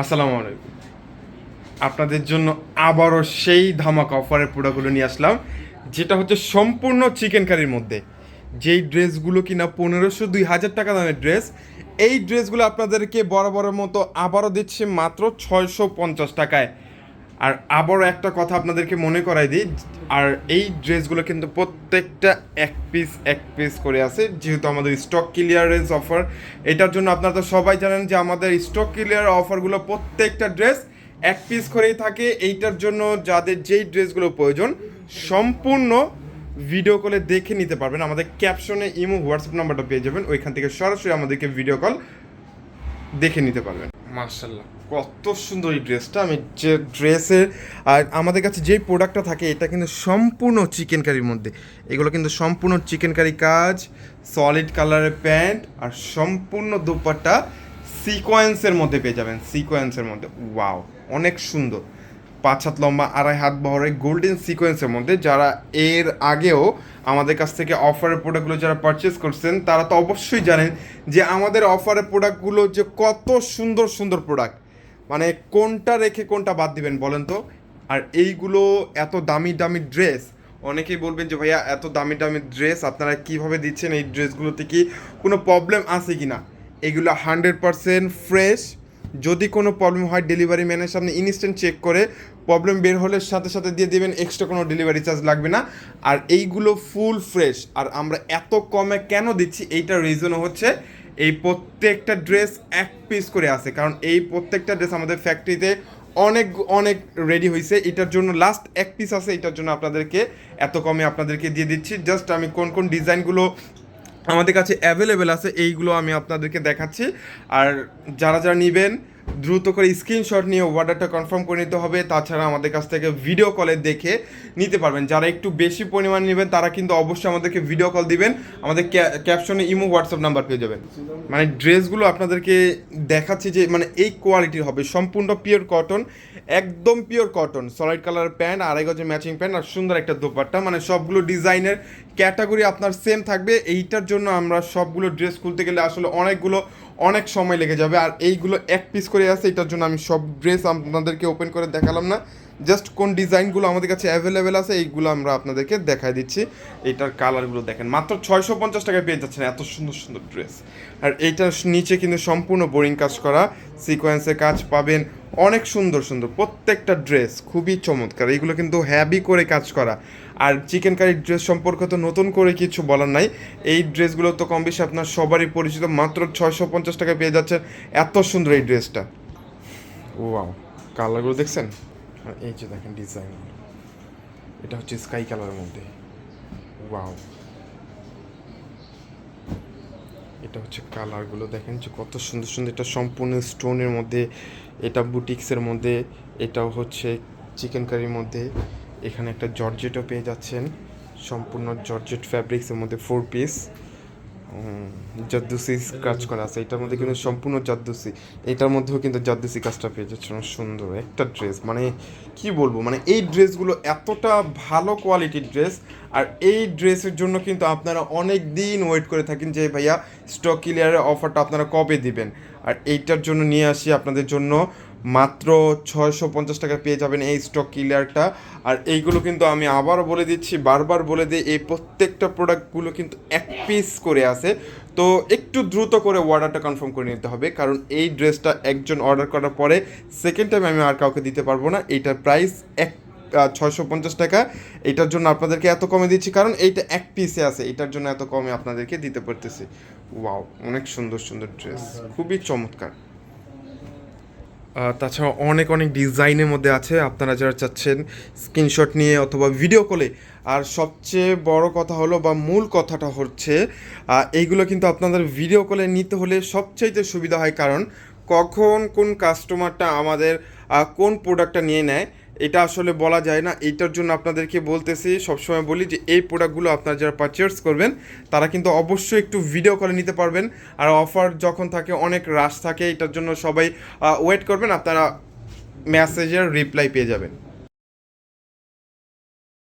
আসসালামু আলাইকুম। আপনাদের জন্য আবারও সেই ধামাকা অফারের প্রোডাক্টগুলো নিয়ে আসলাম, যেটা হচ্ছে সম্পূর্ণ চিকেন কারির মধ্যে। যেই ড্রেসগুলো কিনা পনেরোশো দুই হাজার টাকা দামের ড্রেস এই ড্রেসগুলো আপনাদেরকে বরাবরের মতো আবারও দিচ্ছে মাত্র ছয়শো পঞ্চাশ টাকায়। আর আবারও একটা কথা আপনাদেরকে মনে করাই দিই, আর এই ড্রেসগুলো কিন্তু প্রত্যেকটা এক পিস এক পিস করে আছে, যেহেতু আমাদের স্টক ক্লিয়ারেন্স অফার এটার জন্য আপনারা তো সবাই জানেন যে আমাদের স্টক ক্লিয়ার অফারগুলো প্রত্যেকটা ড্রেস এক পিস করেই থাকে। এইটার জন্য যাদের যেই ড্রেসগুলো প্রয়োজন, সম্পূর্ণ ভিডিও কলে দেখে নিতে পারবেন। আমাদের ক্যাপশনে ইমো হোয়াটসঅ্যাপ নাম্বারটা পেয়ে যাবেন। ওইখান থেকে সরাসরি আমাদেরকে ভিডিও কল দেখে নিতে পারবেন। মার্শাল্লাহ কত সুন্দর এই ড্রেসটা আমি যে ড্রেসের আর আমাদের কাছে যেই প্রোডাক্টটা থাকে, এটা কিন্তু সম্পূর্ণ চিকেন কারির মধ্যে। এগুলো কিন্তু সম্পূর্ণ চিকেন কারি কাজ সলিড কালারের প্যান্ট আর সম্পূর্ণ দুপাট্টা সিকোয়েন্সের মধ্যে পেয়ে যাবেন। সিকোয়েন্সের মধ্যে। ওয়াও অনেক সুন্দর। পাঁচ হাত লম্বা আড়াই হাত বহরের গোল্ডেন সিকোয়েন্সের মধ্যে যারা এর আগেও আমাদের কাছ থেকে অফারের প্রোডাক্টগুলো যারা পারচেস করছেন, তারা তো অবশ্যই জানেন যে আমাদের অফারের প্রোডাক্টগুলো যে কত সুন্দর সুন্দর প্রোডাক্ট মানে কোনটা রেখে কোনটা বাদ দিবেন বলেন তো? আর এইগুলো এত দামি দামি ড্রেস অনেকেই বলবেন যে ভাইয়া এত দামি দামি ড্রেস আপনারা কীভাবে দিচ্ছেন? এই ড্রেসগুলোতে কি কোনো প্রবলেম আছে কি না এগুলো হান্ড্রেড পারসেন্ট ফ্রেশ যদি কোনো প্রবলেম হয় ডেলিভারি ম্যানের সামনে ইনস্ট্যান্ট চেক করে প্রবলেম বের হলে সাথে সাথে দিয়ে দেবেন এক্সট্রা কোনো ডেলিভারি চার্জ লাগবে না। আর এইগুলো ফুল ফ্রেশ আর আমরা এত কমে কেন দিচ্ছি? এইটার রিজনও হচ্ছে, এই প্রত্যেকটা ড্রেস এক পিস করে আছে। কারণ এই প্রত্যেকটা ড্রেস আমাদের ফ্যাক্টরিতে অনেক অনেক রেডি হয়েছে এটার জন্য লাস্ট এক পিস আছে। এটার জন্য আপনাদেরকে, এত কমে আপনাদেরকে দিয়ে দিচ্ছি। জাস্ট আমি কোন কোন ডিজাইনগুলো আমাদের কাছে অ্যাভেলেবেল আছে এইগুলো আমি আপনাদেরকে দেখাচ্ছি। আর যারা যারা নেবেন দ্রুত করে স্ক্রিনশট নিয়ে অর্ডারটা কনফার্ম করে নিতে হবে। তাছাড়া আমাদের কাছ থেকে ভিডিও কলে দেখে নিতে পারবেন। যারা একটু বেশি পরিমাণ নেবেন, তারা কিন্তু অবশ্যই আমাদেরকে ভিডিও কল দিবেন। আমাদের ক্যাপশনে ইমো হোয়াটসঅ্যাপ নাম্বার পেয়ে যাবেন। মানে ড্রেসগুলো আপনাদেরকে দেখাচ্ছি যে মানে এই কোয়ালিটির হবে। সম্পূর্ণ পিওর কটন একদম pure cotton solid colour pant আড়াই গজের ম্যাচিং প্যান্ট আর সুন্দর একটা দোপাট্টা। মানে সবগুলো ডিজাইনের ক্যাটাগরি আপনার সেম থাকবে। এইটার জন্য আমরা সবগুলো ড্রেস খুলতে গেলে আসলে অনেকগুলো অনেক সময় লেগে যাবে। আর এইগুলো এক পিস করে আছে, এটার জন্য আমি সব ড্রেস আপনাদেরকে ওপেন করে দেখালাম না। জাস্ট কোন ডিজাইনগুলো আমাদের কাছে অ্যাভেলেবেল আছে, এইগুলো আমরা আপনাদেরকে দেখাই দিচ্ছি। এইটার কালারগুলো দেখেন। মাত্র ছয়শো পঞ্চাশ টাকায় পেয়ে যাচ্ছেন এত সুন্দর সুন্দর ড্রেস আর এইটার নিচে কিন্তু সম্পূর্ণ বোরিং কাজ করা। সিকোয়েন্সের কাজ পাবেন অনেক সুন্দর সুন্দর। প্রত্যেকটা ড্রেস খুবই চমৎকার। এইগুলো কিন্তু হ্যাভি করে কাজ করা। আর চিকেন কারি ড্রেস সম্পর্কে তো নতুন করে কিছু বলার নাই। এই ড্রেসগুলো তো কম বেশি আপনার সবারই পরিচিত, মাত্র ছয়শো পঞ্চাশ টাকায় পেয়ে যাচ্ছে এত সুন্দর এই ড্রেসটা ওয়াও কালারগুলো দেখছেন? এই যে দেখেন ডিজাইন এটা হচ্ছে স্কাই কালারের মধ্যে। ওয়াও এটা হচ্ছে কালারগুলো দেখেন যে কত সুন্দর সুন্দর, এটা সম্পূর্ণ স্টোনের মধ্যে, এটা বুটিক্সের মধ্যে, এটাও হচ্ছে চিকেন কারির মধ্যে। এখানে একটা জর্জেটও পেয়ে যাচ্ছেন। সম্পূর্ণ জর্জেট ফ্যাব্রিক্সের মধ্যে ফোর পিস জাদ্দুসি কাজ করা আছে। এটার মধ্যে কিন্তু সম্পূর্ণ জাদ্দুসি। এটার মধ্যেও কিন্তু জাদ্দুসি কাজটা পেয়ে যাচ্ছে সুন্দর একটা ড্রেস মানে কি বলব? মানে এই ড্রেসগুলো এতটা ভালো কোয়ালিটির ড্রেস আর এই ড্রেসের জন্য কিন্তু আপনারা অনেক দিন ওয়েট করে থাকেন যে, ভাইয়া স্টক ক্লিয়ারের অফারটা আপনারা কবে দিবেন? আর এইটার জন্য নিয়ে আসি আপনাদের জন্য মাত্র ছয়শো পঞ্চাশ টাকা পেয়ে যাবেন এই স্টক ক্লিয়ারটা আর এইগুলো কিন্তু আমি আবারও বলে দিচ্ছি, বারবার বলে দিই, এই প্রত্যেকটা প্রোডাক্টগুলো কিন্তু এক পিস করে আছে। তো একটু দ্রুত করে অর্ডারটা কনফার্ম করে নিতে হবে, কারণ এই ড্রেসটা একজন অর্ডার করার পরে সেকেন্ড টাইম আমি আর কাউকে দিতে পারব না। এইটার প্রাইস এক ছয়শো পঞ্চাশ টাকা। এটার জন্য আপনাদেরকে এত কমে দিচ্ছি, কারণ এইটা এক পিসে আছে। এটার জন্য এত কমে আপনাদেরকে দিতে পারতেছি। ওয়াও অনেক সুন্দর সুন্দর ড্রেস খুবই চমৎকার। তাছাড়া অনেক অনেক ডিজাইনের মধ্যে আছে। আপনারা যারা চাচ্ছেন স্ক্রিনশট নিয়ে অথবা ভিডিও কলে আর সবচেয়ে বড় কথা হলো বা মূল কথাটা হচ্ছে এইগুলো কিন্তু আপনাদের ভিডিও কলে নিতে হলে সবচাইতে সুবিধা হয়। কারণ কখন কোন কাস্টমারটা আমাদের কোন প্রোডাক্টটা নিয়ে নেয় এটা আসলে বলা যায় না, এইটার জন্য আপনাদেরকে বলতেছি, সবসময় বলি যে এই প্রোডাক্টগুলো আপনারা যারা পারচেস করবেন, তারা কিন্তু অবশ্যই একটু ভিডিও করে নিতে পারবেন। আর অফার যখন থাকে, অনেক রাশ থাকে, এটার জন্য সবাই ওয়েট করবেন, আপনারা মেসেজের রিপ্লাই পেয়ে যাবেন।